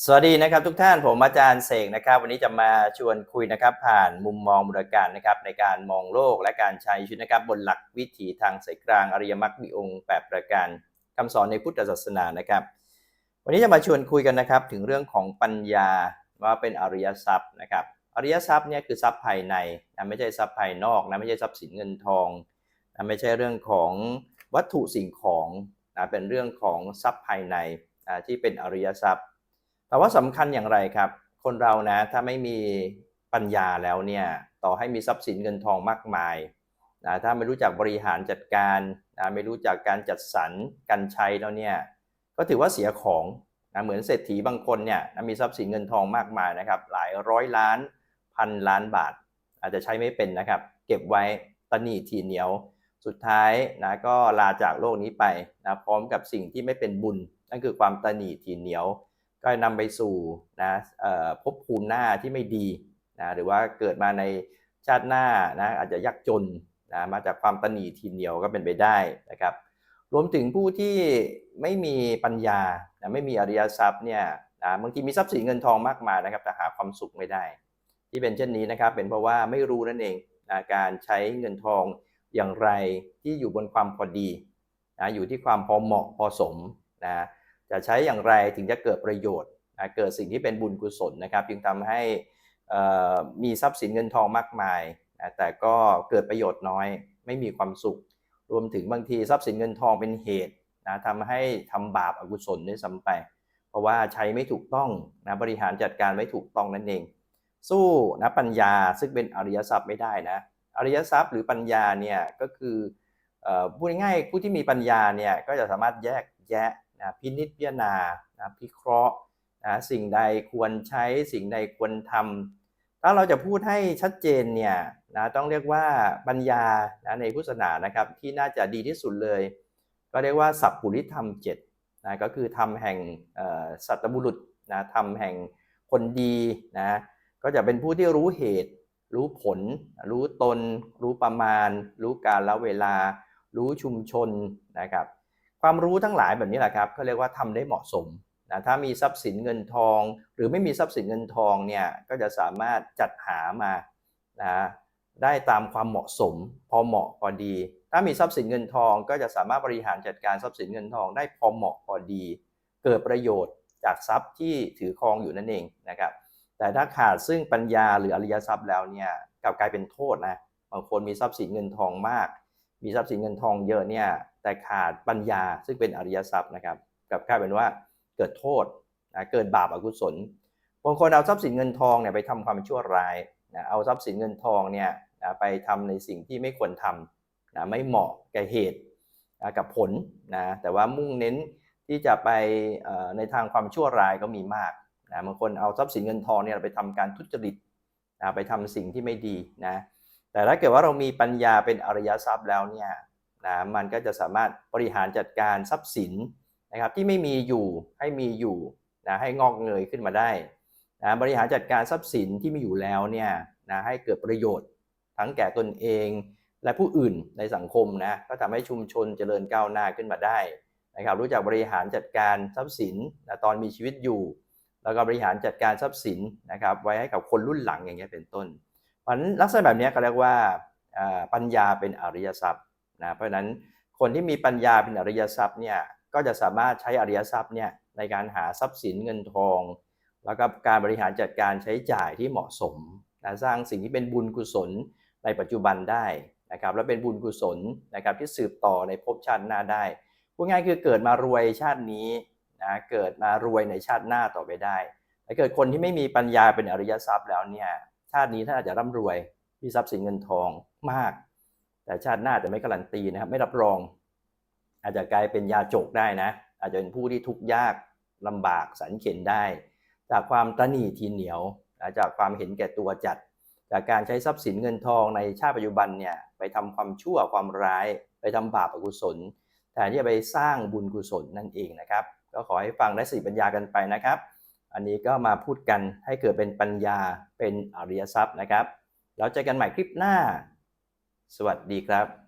สวัสดีนะครับทุกท่านผมอาจารย์เสกนะครับ วันนี้จะมาชวนคุยนะครับ ผ่านมุมมองบูรการนะครับ ในการมองโลกและการใช้ชีวิตนะครับ บนหลักวิถีทางสายกลางอริยมรรคมีองค์แปดประการคำสอนในพุทธศาสนานะครับ วันนี้จะมาชวนคุยกันนะครับ ถึงเรื่องของปัญญาว่าเป็นอริยทรัพย์นะครับ อริยทรัพย์เนี่ยคือทรัพย์ภายในนะไม่ใช่ทรัพย์ภายนอกนะไม่ใช่ทรัพย์สินเงินทองนะไม่ใช่เรื่องของวัตถุสิ่งของนะเป็นเรื่องของทรัพย์ภายในนะที่เป็นอริยทรัพย์ แต่ว่าสำคัญอย่างไรครับ คนเรานะถ้าไม่มีปัญญาแล้วเนี่ยต่อให้มีทรัพย์สินเงินทองมากมายนะถ้าไม่รู้จักบริหารจัดการนะไม่รู้จักการจัดสรรการใช้แล้วเนี่ยก็ถือว่าเสียของนะเหมือนเศรษฐีบางคนเนี่ยนะมีทรัพย์สินเงินทองมากมายนะครับ หลายร้อยล้านพันล้านบาท อาจจะใช้ไม่เป็นนะครับ เก็บไว้ตะหนีทีเหนียว สุดท้ายนะก็ลาจากโลกนี้ไปนะพร้อมกับสิ่งที่ไม่เป็นบุญ นั่นคือความตะหนีทีเหนียว ก็นำไปสู่นะภพภูมิหน้าที่ไม่ดีนะหรือว่าเกิดมาในชาติหน้านะอาจจะยากจนนะมาจากความตนีทีเหนียวก็เป็นไปได้นะครับรวมถึงผู้ที่ไม่มีปัญญานะไม่มีอริยทรัพย์เนี่ยนะบางทีมีทรัพย์สินเงินทองมากมายนะครับแต่หาความสุขไม่ได้ ที่เป็นเช่นนี้นะครับเป็นเพราะว่าไม่รู้นั่นเองนะการใช้เงินทองอย่างไรที่อยู่บนความพอดีนะอยู่ที่ความพอเหมาะพอสมนะ จะใช้อย่างไรถึงจะเกิดประโยชน์นะเกิดสิ่งที่เป็นบุญกุศลนะครับจึงทำให้มีทรัพย์สินเงินทองมากมายนะแต่ก็เกิดประโยชน์น้อยไม่มีความสุข รวมถึงบางทีทรัพย์สินเงินทองเป็นเหตุนะทำให้ทำบาปอกุศลด้วยซ้ำไป เพราะว่าใช้ไม่ถูกต้องนะบริหารจัดการไม่ถูกต้องนั่นเอง สู้นะปัญญาซึ่งเป็นอริยทรัพย์ไม่ได้นะอริยทรัพย์หรือปัญญาเนี่ยก็คือออพูดง่ายๆผู้ที่มีปัญญาเนี่ยก็จะสามารถแยกแยะ นะพินิจพิจารณานะพิเคราะห์นะสิ่งใดควรใช้สิ่งใดควรทำถ้าเราจะพูดให้ชัดเจนเนี่ยนะต้องเรียกว่าปัญญานะในพุทธศาสนานะครับที่น่าจะดีที่สุดเลย ก็เรียกว่าสัพพุริธรรมเจ็ดนะก็คือธรรมแห่งสัตบุรุษนะธรรมแห่งคนดีนะก็จะเป็นผู้ที่รู้เหตุ รู้ผล รู้ตน รู้ประมาณ รู้การละเวลา รู้ชุมชนนะครับ ความรู้ทั้งหลายแบบนี้แหละครับเขาเรียกว่าทำได้เหมาะสมนะถ้ามีทรัพย์สินเงินทอง หรือไม่มีทรัพย์สินเงินทองเนี่ยก็จะสามารถจัดหามานะได้ตามความเหมาะสม พอเหมาะพอดี ถ้ามีทรัพย์สินเงินทอง ก็จะสามารถบริหารจัดการทรัพย์สินเงินทอง ได้พอเหมาะพอดี เกิดประโยชน์จากทรัพย์ที่ถือครองอยู่นั่นเองนะครับแต่ถ้าขาดซึ่งปัญญาหรืออริยทรัพย์แล้วเนี่ยกลับกลายเป็นโทษนะบางคนมีทรัพย์สินเงินทองมาก มีทรัพย์สินเงินทองเยอะเนี่ย แต่ขาดปัญญาซึ่งเป็นอริยทรัพย์นะครับกับกลายเป็นว่าเกิดโทษนะเกิดบาปอกุศลบางคนเอาทรัพย์สินเงินทองเนี่ยไปทำความชั่วร้ายนะเอาทรัพย์สินเงินทองเนี่ยนะไปทำในสิ่งที่ไม่ควรทำนะไม่เหมาะแก่เหตุนะกับผลนะแต่ว่ามุ่งเน้นที่จะไปในทางความชั่วร้ายก็มีมากนะบางคนเอาทรัพย์สินเงินทองเนี่ยไปทำการทุจริตนะไปทำสิ่งที่ไม่ดีนะแต่ถ้าเกิดว่าเรามีปัญญาเป็นอริยทรัพย์แล้วเนี่ย นะมันก็จะสามารถบริหารจัดการทรัพย์สินนะครับที่ไม่มีอยู่ให้มีอยู่นะให้งอกเงยขึ้นมาได้นะบริหารจัดการทรัพย์สินที่มีอยู่แล้วเนี่ยนะให้เกิดประโยชน์ ทั้งแก่ตนเองและผู้อื่นในสังคมนะก็ทำให้ชุมชนเจริญก้าวหน้าขึ้นมาได้นะครับรู้จักบริหารจัดการทรัพย์สินนะตอนมีชีวิตอยู่ แล้วก็บริหารจัดการทรัพย์สินนะครับไว้ให้กับคนรุ่นหลังอย่างเงี้ยเป็นต้นเพราะนั้นลักษณะแบบนี้ก็เรียกว่าอ่าปัญญาเป็นอริยทรัพย์ นะเพราะฉะนั้นคนที่มีปัญญาเป็นอริยทรัพย์เนี่ยก็จะสามารถใช้อริยทรัพย์เนี่ยในการหาทรัพย์สินเงินทอง แล้วก็การบริหารจัดการใช้จ่ายที่เหมาะสมนะสร้างสิ่งที่เป็นบุญกุศลในปัจจุบันได้นะครับและเป็นบุญกุศลนะครับที่สืบต่อในภพชาติหน้าได้พูดง่ายคือเกิดมารวยชาตินี้นะเกิดมารวยในชาติหน้าต่อไปได้ถ้าเกิดคนที่ไม่มีปัญญาเป็นอริยทรัพย์แล้วเนี่ยชาตินี้ท่านอาจจะร่ำรวยมีทรัพย์สินเงินทองมาก แต่ชาติหน้าจะไม่การันตีนะครับ ไม่รับรอง อาจจะกลายเป็นยาจกได้นะ อาจจะเป็นผู้ที่ทุกข์ยากลำบากสันเข็นได้ จากความตนีทีเหนียว จากความเห็นแก่ตัวจัด จากการใช้ทรัพย์สินเงินทองในชาติปัจจุบันเนี่ยไปทำความชั่วความร้าย ไปทำบาปอกุศลแทนที่จะไปสร้างบุญกุศลนั่นเองนะครับ ก็ขอให้ฟังและสติปัญญากันไปนะครับ อันนี้ก็มาพูดกันให้เกิดเป็นปัญญาเป็นอริยทรัพย์นะครับ แล้วเจอกันใหม่คลิปหน้า สวัสดีครับ